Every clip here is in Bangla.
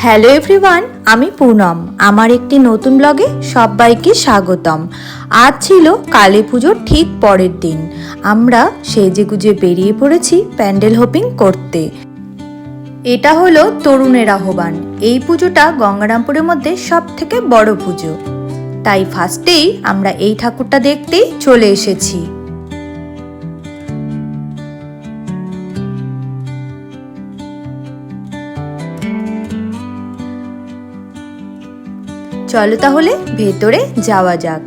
হ্যালো এভরিওয়ান আমি পুনম। আমার একটি নতুন ব্লগে সবাইকে স্বাগতম। আজ ছিল কালী পুজোর ঠিক পরের দিন। আমরা সেজে গুজে বেরিয়ে পড়েছি প্যান্ডেল হোপিং করতে। এটা হলো তরুণের আহ্বান। এই পুজোটা গঙ্গারামপুরের মধ্যে সব থেকে বড় পুজো। তাই ফার্স্টেই আমরা এই ঠাকুরটা দেখতেই চলে এসেছি। চলো তাহলে ভেতরে যাওয়া যাক।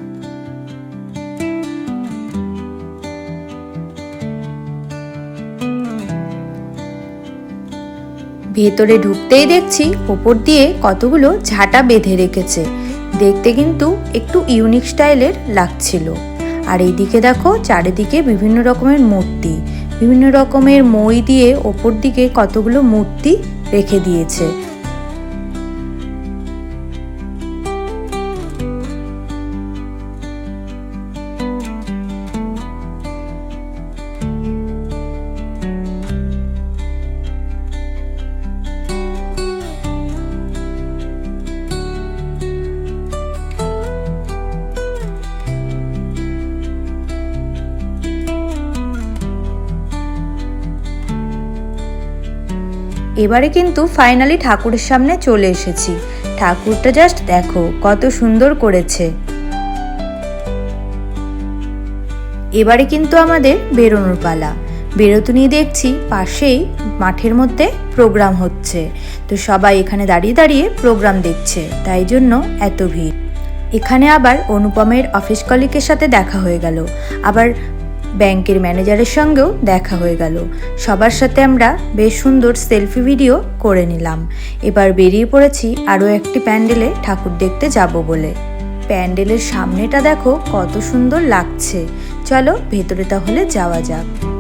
ভেতরে ঢুকতেই দেখছি ওপর দিয়ে কতগুলো ঝাঁটা বেঁধে রেখেছে। দেখতে কিন্তু একটু ইউনিক স্টাইলের লাগছিল। আর এইদিকে দেখো চারিদিকে বিভিন্ন রকমের মূর্তি। বিভিন্ন রকমের মই দিয়ে ওপর দিকে কতগুলো মূর্তি রেখে দিয়েছে। এবারে কিন্তু ফাইনালি ঠাকুরের সামনে চলে এসেছি। ঠাকুরটা জাস্ট দেখো, কত সুন্দর করেছে। এবারে কিন্তু আমাদের বেরোনোর পালা। বেরোতে নিয়ে দেখছি পাশেই মাঠের মধ্যে প্রোগ্রাম হচ্ছে। তো সবাই এখানে দাঁড়িয়ে দাঁড়িয়ে প্রোগ্রাম দেখছে, তাই জন্য এত ভিড়। এখানে আবার অনুপমের অফিস কলিকের সাথে দেখা হয়ে গেল। আবার ব্যাংকের ম্যানেজারের সঙ্গেও দেখা হয়ে গেল। সবার সাথে আমরা বেশ সুন্দর সেলফি ভিডিও করে নিলাম। এবার বেরিয়ে পড়েছি আরও একটি প্যান্ডেলে ঠাকুর দেখতে যাব বলে। প্যান্ডেলের সামনেটা দেখো কত সুন্দর লাগছে। চলো ভেতরে তাহলে যাওয়া যাক।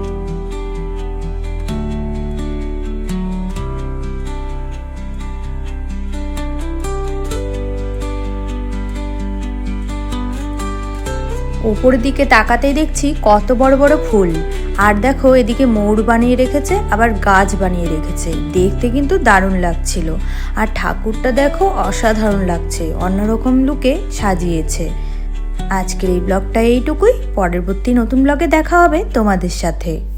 ওপরের দিকে তাকাতেই দেখছি কত বড় বড় ফুল। আর দেখো, এদিকে মৌর বানিয়ে রেখেছে, আবার গাছ বানিয়ে রেখেছে। দেখতে কিন্তু দারুণ লাগছিল। আর ঠাকুরটা দেখো, অসাধারণ লাগছে। অন্যরকম লুকে সাজিয়েছে। আজকের এই ব্লগটা এইটুকুই। পরবর্তী নতুন ব্লগে দেখা হবে তোমাদের সাথে।